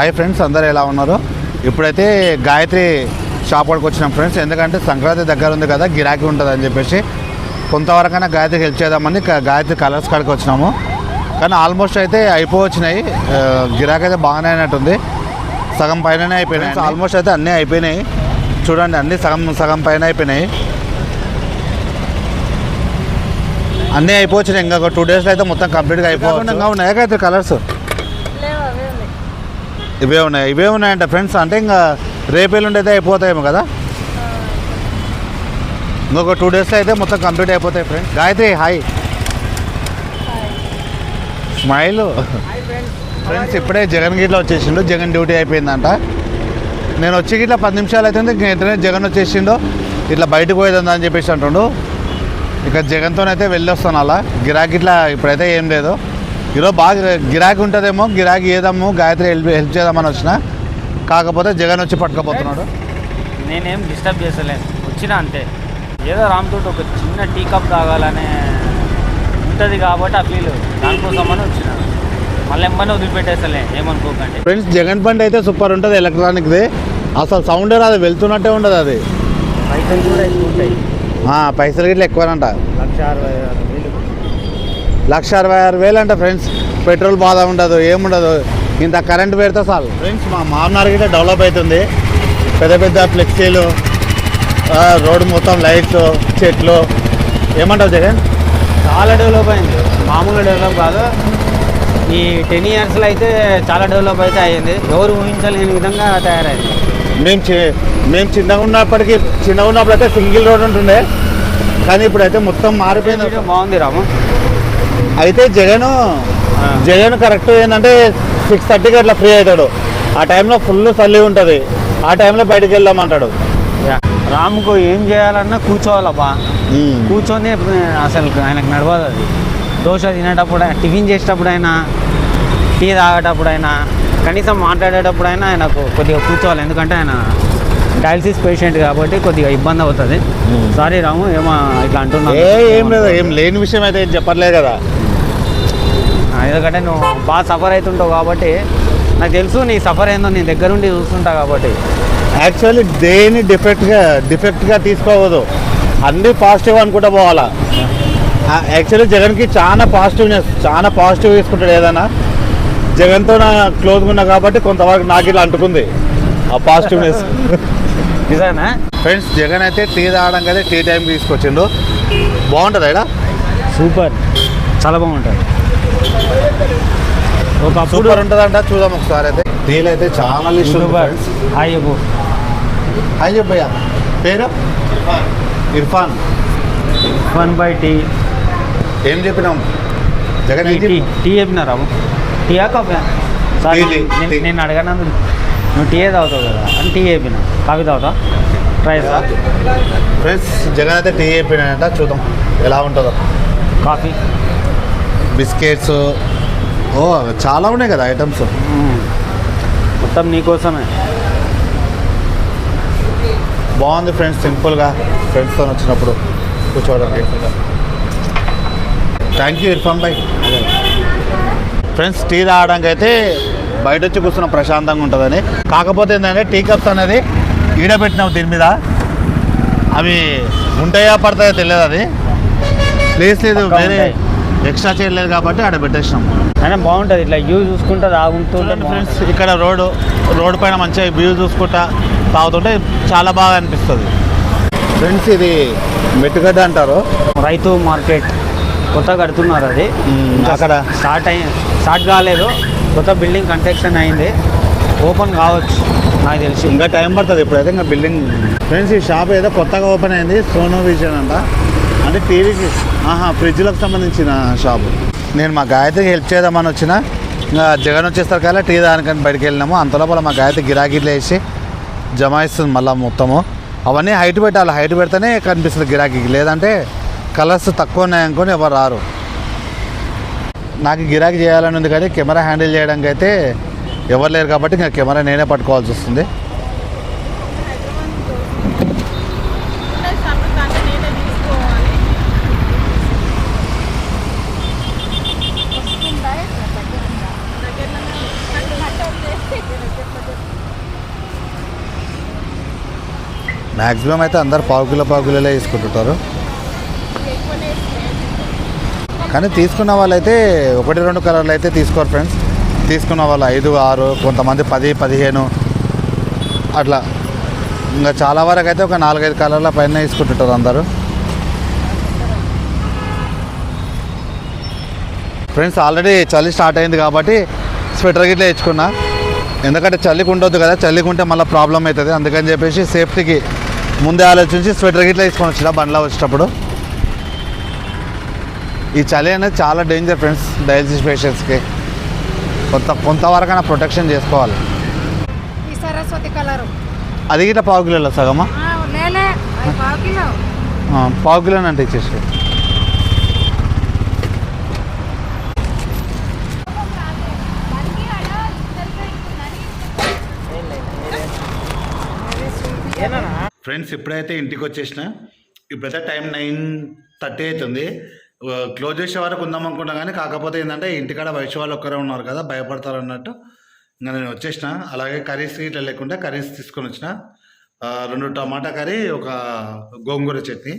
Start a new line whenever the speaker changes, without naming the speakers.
Hi friends అందరు ఎలా ఉన్నారు? ఇప్పుడైతే గాయత్రి షాప్ వరకు వచ్చినాం ఫ్రెండ్స్. ఎందుకంటే సంక్రాంతి దగ్గర ఉంది కదా గిరాకీ ఉంటుంది అని చెప్పేసి కొంతవరకైనా గాయత్రికి హెల్ప్ చేద్దామని గాయత్రి కలర్స్ కాడికి వచ్చినాము. కానీ ఆల్మోస్ట్ అయితే అయిపోవచ్చినాయి. గిరాకీ అయితే బాగానే అయినట్టుంది. సగం పైననే అయిపోయినాయి. ఆల్మోస్ట్ అయితే అన్నీ అయిపోయినాయి. చూడండి అన్నీ సగం సగం పైన అయిపోయినాయి. అన్నీ అయిపోవచ్చినాయి. ఇంకా ఒక టూ డేస్లో అయితే మొత్తం కంప్లీట్గా అయిపోవచ్చు. ఇంకా ఉన్నాయా గాయత్రి కలర్స్? ఇవే ఉన్నాయి. ఇవే ఉన్నాయంట ఫ్రెండ్స్. అంటే ఇంకా రేపేళ్ళుండి అయితే అయిపోతాయేమో కదా? ఇంకొక టూ డేస్లో అయితే మొత్తం కంప్లీట్ అయిపోతాయి friends. Gayatri hi. Smile. Friends ఇప్పుడే జగన్ గిట్ల వచ్చేసిండు. జగన్ డ్యూటీ అయిపోయిందంట. నేను వచ్చి గిట్ల పది నిమిషాలు అవుతుంది ఇంక వెంటనే జగన్ వచ్చేసిండు. ఇట్లా బయటకు పోయేదందా అని చెప్పేసి అంటుండు. ఇక జగన్తోనైతే వెళ్ళొస్తాను అలా. గిరాకీ ఇట్లా ఇప్పుడైతే ఏం లేదు. ఈరోజు బాగా గిరాకీ ఉంటుందేమో గిరాకీ ఏదాము గాయత్రి హెల్ప్ హెల్ప్ చేద్దామని వచ్చిన. కాకపోతే జగన్ వచ్చి పట్టుకపోతున్నాడు.
నేనేం డిస్టర్బ్ చేసలేను వచ్చిన అంతే. ఏదో రామ్తోటి ఒక చిన్న టీ కప్ తాగాలనే ఉంటుంది కాబట్టి ఆ ఫీల్ దానికోసమని వచ్చిన. మళ్ళీ ఎమ్మని వదిలిపెట్టేసలే ఏమనుకోకండి.
ఫ్రెండ్స్ జగన్ బండి అయితే సూపర్ ఉంటుంది ఎలక్ట్రానిక్ది అసలు సౌండ్ రాదు వెళ్తున్నట్టే ఉండదు అది.
పైసలు కూడా ఎక్కువ ఉంటాయి.
పైసలు గిట్ల ఎక్కువనంట.
లక్ష అరవై.
లక్ష అరవై ఆరు వేలు అంట ఫ్రెండ్స్ పెట్రోల్ బాధ ఉండదు ఏముండదు. ఇంత కరెంట్ పెడితే చాలు. ఫ్రెండ్స్ మా మామనార్ గిట్ల డెవలప్ అవుతుంది పెద్ద పెద్ద ఫ్లెక్సీలు ఆ, రోడ్డు మొత్తం లైట్స్ చెట్లు. ఏమంటావు జగన్?
చాలా డెవలప్ అయింది. మామూలు డెవలప్ కాదు. ఈ టెన్ ఇయర్స్లో అయితే చాలా డెవలప్ అయితే అయ్యింది. ఎవరు ఊహించలేని విధంగా తయారైంది.
మేము చి మేము చిన్నగా ఉన్నప్పటికీ చిన్నగా ఉన్నప్పుడు అయితే సింగిల్ రోడ్ ఉంటుండే. కానీ ఇప్పుడైతే మొత్తం మారిపోయింది.
బాగుంది రాము.
అయితే జగన్. జగన్ కరెక్ట్ ఏంటంటే సిక్స్ థర్టీకి అట్లా ఫ్రీ అవుతాడు. ఆ టైంలో ఫుల్ చల్లి ఉంటుంది. ఆ టైంలో బయటకు వెళ్దామంటాడు
రాముకు ఏం చేయాలన్నా కూర్చోవాలబ్బా కూర్చొని అసలు ఆయనకు నడవదు అది. దోశ తినేటప్పుడు టిఫిన్ చేసేటప్పుడైనా టీ తాగేటప్పుడైనా కనీసం మాట్లాడేటప్పుడైనా ఆయనకు కొద్దిగా కూర్చోవాలి. ఎందుకంటే ఆయన డయాలసిస్ పేషెంట్ కాబట్టి కొద్దిగా ఇబ్బంది అవుతుంది. సారీ రాము ఏమో ఇట్లా అంటున్నాను.
ఏ ఏం లేదు ఏం లేని విషయం అయితే ఏం చెప్పట్లేదు కదా.
ఎందుకంటే నువ్వు బాగా సఫర్ అవుతుంటావు కాబట్టి నాకు తెలుసు నీ సఫర్ ఏందో నీ దగ్గరుండి చూస్తుంటా కాబట్టి.
యాక్చువల్లీ దేని డిఫెక్ట్గా డిఫెక్ట్గా తీసుకోవద్దు అన్నీ పాజిటివ్ అనుకుంటా పోవాలా. యాక్చువల్లీ జగన్కి చాలా పాజిటివ్నెస్ చాలా పాజిటివ్ తీసుకుంటాడు ఏదైనా. జగన్తో నా క్లోజ్గా ఉన్నా కాబట్టి కొంతవరకు నాకు ఇలా అంటుకుంది. ఆ పాజిటివ్నెస్
నిజానా
ఫ్రెండ్స్ జగన్ అయితే టీ తాగడానికి అయితే టీ టైంకి తీసుకొచ్చిండు. బాగుంటుంది ఇక్కడ
సూపర్. చాలా బాగుంటుంది. ఒకప్పుడు
సూపర్ ఉంటుందంట చూద్దాం ఒకసారి అయితే. టీలు అయితే చాలా లిస్ట్.
హాయ్ చెప్పు.
హాయ్ చెప్పయ్యా పేరు? ఇర్ఫాన్.
One by tea.
ఏం చెప్పినాం? జగన్
టీ టీ
చెప్పినాం?
టీ చెప్పినారా? టీయా కాఫీ సారీ
టీ, టీ,
నేను-
టీ.
నువ్వు టీ తాగుతావు కదా అని టీ చెప్పిన. కాఫీ తాగుతా ట్రై
ఫ్రెండ్స్ జగన్ అయితే టీ చూద్దాం ఎలా ఉంటుందో.
కాఫీ?
బిస్కెట్స్ ఓ చాలా ఉన్నాయి కదా ఐటమ్స్.
మొత్తం నీకోసమే
బాగుంది ఫ్రెండ్స్ సింపుల్గా ఫ్రెండ్స్తో వచ్చినప్పుడు కూర్చోవడానికి. థ్యాంక్ యూ ఇర్ఫాన్ భాయ్ ఫ్రెండ్స్ టీ తాగడానికి అయితే బయట వచ్చి కూర్చున్న ప్రశాంతంగా ఉంటుందని. కాకపోతే ఏంటంటే టీ కప్స్ అనేది ఈడ పెట్టినాం దీని మీద. అవి ఉంటాయా పడతాయో తెలియదు అది. ప్లేస్ లేదు వేరే. ఎక్స్ట్రా చేయలేదు కాబట్టి ఆడ పెట్టేసినాం.
అయినా బాగుంటుంది ఇట్లా వ్యూ చూసుకుంటా తాగుతుంటే
చూడండి ఫ్రెండ్స్ ఇక్కడ రోడ్డు రోడ్డు పైన మంచిగా వ్యూ చూసుకుంటా తాగుతుంటే చాలా బాగా అనిపిస్తుంది. ఫ్రెండ్స్ ఇది మెట్టుగడ్డ అంటారు.
రైతు మార్కెట్ కొత్త కడుతున్నారు అది.
అక్కడ
స్టార్ట్ అయ్యి స్టార్ట్ కాలేదు. కొత్త బిల్డింగ్ కన్స్ట్రక్షన్ అయింది. ఓపెన్ కావచ్చు నాకు తెలిసి.
ఇంకా టైం పడుతుంది ఇప్పుడైతే ఇంకా బిల్డింగ్. ఫ్రెండ్స్ ఈ షాప్ ఏదో కొత్తగా ఓపెన్ అయింది సోనో విజన్ అంట. అంటే టీవీకి ఆహా ఫ్రిడ్జ్లకు సంబంధించిన షాపు. నేను మా గాయత్రికి హెల్ప్ చేద్దామని వచ్చిన. ఇంకా జగన్ వచ్చేస్తారు కదా టీ దానికని బయటికి వెళ్ళినాము. అంత లోపల మా గాయత్రి గిరాకీలు వేసి జమాయిస్తుంది మళ్ళీ మొత్తము. అవన్నీ హైట్ పెట్టాలి. హైట్ పెడితేనే కనిపిస్తుంది గిరాకీకి. లేదంటే కలర్స్ తక్కువ ఉన్నాయనుకొని ఎవరు రారు. నాకు గిరాకీ చేయాలని ఉంది కానీ కెమెరా హ్యాండిల్ చేయడానికి అయితే ఎవరు లేరు కాబట్టి ఇంకా కెమెరా నేనే పట్టుకోవాల్సి వస్తుంది. మ్యాక్సిమం అయితే అందరు పావు కిలో పావు కిలోలే తీసుకుంటుంటారు. కానీ తీసుకున్న వాళ్ళైతే ఒకటి రెండు కలర్లు అయితే తీసుకోరు ఫ్రెండ్స్. తీసుకున్న వాళ్ళు ఐదు ఆరు కొంతమంది పది పదిహేను అట్లా. ఇంకా చాలా వరకు అయితే ఒక నాలుగైదు కలర్ల పైన తీసుకుంటుంటారు అందరూ. ఫ్రెండ్స్ ఆల్రెడీ చలి స్టార్ట్ అయింది కాబట్టి స్వెటర్ గిట్లా తెచ్చుకున్నా ఎందుకంటే చలికి ఉండొద్దు కదా చలికుంటే మళ్ళీ ప్రాబ్లం అవుతుంది. అందుకని చెప్పేసి సేఫ్టీకి ముందే ఆలోచించి స్వెటర్ గిట్లా తీసుకొని వచ్చిన బండ్లో వచ్చేటప్పుడు. ఈ చలి అనేది చాలా డేంజర్ ఫ్రెండ్స్ డయాలసిస్ పేషెంట్స్కి కొంత కొంతవరకైనా ప్రొటెక్షన్ చేసుకోవాలి.
ఈ సరస్వతి కలరు.
అది గిట్ట పావు కిలోలో సగమా?
పావు కిలో.
కిలో అంటే ఇచ్చేసి. ఫ్రెండ్స్ ఇప్పుడైతే ఇంటికి వచ్చేసిన ఇప్పుడైతే టైం నైన్ థర్టీ అవుతుంది. క్లోజ్ చేసే వరకు ఉందాం అనుకున్నా కానీ కాకపోతే ఏంటంటే ఇంటికాడ వయసు వాళ్ళు ఒక్కరే ఉన్నారు కదా భయపడతారు అన్నట్టు ఇంకా నేను వచ్చేసిన. అలాగే కర్రీస్ ఇట్లా లేకుండా కర్రీస్ తీసుకొని వచ్చిన. రెండు టమాటా కర్రీ ఒక గోంగూర చట్నీ.